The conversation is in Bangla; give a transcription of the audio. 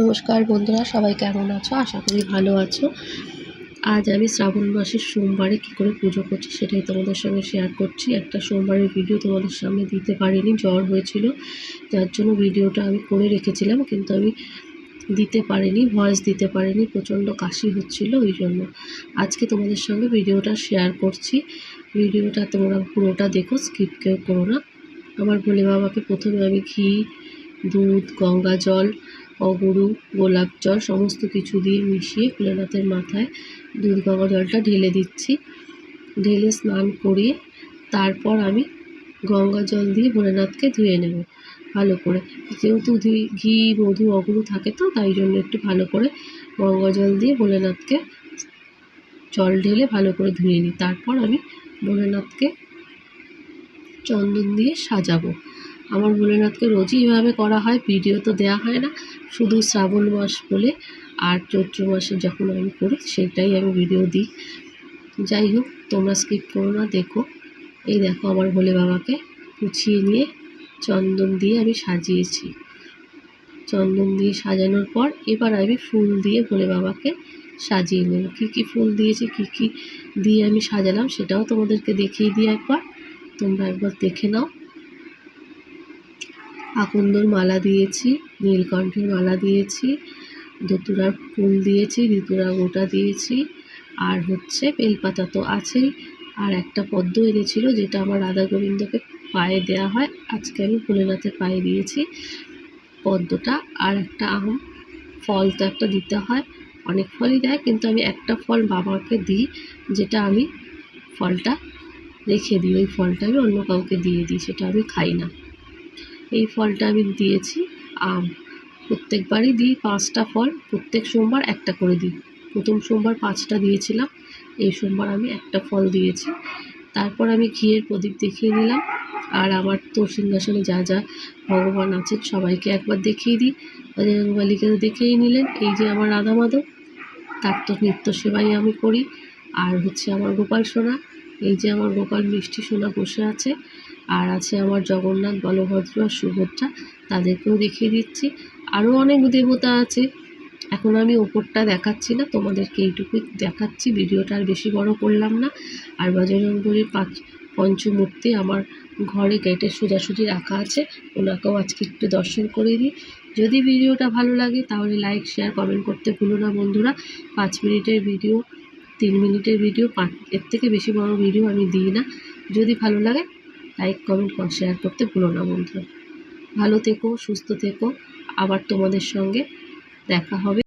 নমস্কার বন্ধুরা, সবাই কেমন আছো? আশা করি ভালো আছো। আজ আমি শ্রাবণ মাসের সোমবারে কী করে পুজো করছি সেটাই তোমাদের সঙ্গে শেয়ার করছি। একটা সোমবারের ভিডিও তোমাদের সামনে দিতে পারিনি, জ্বর হয়েছিল, যার জন্য ভিডিওটা আমি করে রেখেছিলাম, কিন্তু আমি দিতে পারিনি ভয়েস দিতে পারিনি, প্রচণ্ড কাশি হচ্ছিল, ওই জন্য আজকে তোমাদের সঙ্গে ভিডিওটা শেয়ার করছি। ভিডিওটা তোমরা পুরোটা দেখো স্কিপ কেউ করো না। আমার ভোলে বাবাকে প্রথমে আমি ঘি, দুধ, গঙ্গা জল অগরু, গোলাপ জল সমস্ত কিছু দিয়ে মিশিয়ে ভোলেনাথের মাথায় দুধ গঙ্গা জলটা ঢেলে দিচ্ছি। ঢেলে স্নান করিয়ে তারপর আমি গঙ্গা জল দিয়ে ভোলেনাথকে ধুয়ে নেব ভালো করে। যেহেতু ঘি, মধু, অগরু থাকে তো, তাই জন্য একটু ভালো করে গঙ্গা জল দিয়ে ভোলেনাথকে জল ঢেলে ভালো করে ধুয়ে নিই। তারপর আমি ভোলেনাথকে চন্দন দিয়ে সাজাবো। আমার ভোলেনাথকে রোজই এভাবে করা হয়, ভিডিও তো দেওয়া হয় না। শুধু শ্রাবণ মাস বলে আর চৈত্র মাসে যখন আমি করি, সেটাই আমি ভিডিও দিই। যাই হোক, তোমরা স্কিপ করো না, দেখো। এই দেখো আমার ভোলে বাবাকে গুছিয়ে নিয়ে চন্দন দিয়ে আমি সাজিয়েছি। চন্দন দিয়ে সাজানোর পর এবার আমি ফুল দিয়ে ভোলে বাবাকে সাজিয়ে নেব। কী কী ফুল দিয়েছি, কী কী দিয়ে আমি সাজালাম, সেটাও তোমাদেরকে দেখিয়ে দিই একবার। তোমরা একবার দেখে নাও। আকন্দর মালা দিয়েছি, নীলকণ্ঠের মালা দিয়েছি ধতুরার ফুল দিয়েছি ধতুরা গোটা দিয়েছি, আর হচ্ছে বেলপাতা তো আছেই। আর একটা পদ্ম এনেছিল যেটা আমার রাধা গোবিন্দকে পায়ে দেওয়া হয়। আজকে আমি ভোলেনাথের পায়ে দিয়েছি পদ্মটা। আর একটা আম ফল তো একটা দিতে হয়। অনেক ফলই দেয়, কিন্তু আমি একটা ফল বাবাকে দিই, যেটা আমি ফলটা রেখে দিই। ওই ফলটা আমি অন্য কাউকে দিয়ে দিই, সেটা আমি খাই না। এই ফলটা আমি দিয়েছি। আম, প্রত্যেকবারই দিই, পাঁচটা ফল, প্রত্যেক সোমবার একটা করে দিই। প্রথম সোমবার পাঁচটা দিয়েছিলাম, এই সোমবার আমি একটা ফল দিয়েছি। তারপর আমি ঘিয়ের প্রদীপ দেখিয়ে নিলাম, আর আমার তো সিংহাসনে যা যা ভগবান আছেন সবাইকে একবার দেখিয়ে দিই। বজরংবলীকে দেখেই নিলেন, এই যে আমার রাধা মাধব, তার তো নিত্য সেবাই আমি করি। আর হচ্ছে আমার গোপাল সোনা, এই যে আমার গোপাল মিষ্টি সোনা বসে আছে আর আছে আমার জগন্নাথ, বলভদ্র আর সুভদ্রা, তাদেরকেও দেখিয়ে দিচ্ছি। আরও অনেক দেবতা আছে। এখন আমি ওপরটা দেখাচ্ছি না, তোমাদেরকে এইটুকুই দেখাচ্ছি। ভিডিওটা আর বেশি বড় করলাম না। আর বজরঙ্গলির পাঁচ পঞ্চমূর্তি আমার ঘরে গেটের সোজাসুজি রাখা আছে, ওনাকেও আজকে একটু দর্শন করে দিই। যদি ভিডিওটা ভালো লাগে তাহলে লাইক শেয়ার কমেন্ট করতে ভুলো না বন্ধুরা। পাঁচ মিনিটের ভিডিও, তিন মিনিটের ভিডিও, পাঁচ এর থেকে বেশি বড় ভিডিও আমি দিই না। যদি ভালো লাগে লাইক, কমেন্ট শেয়ার করতে ভুলো না বন্ধু ভালো থেকো, সুস্থ থেকো। আবার তোমাদের সঙ্গে দেখা হবে।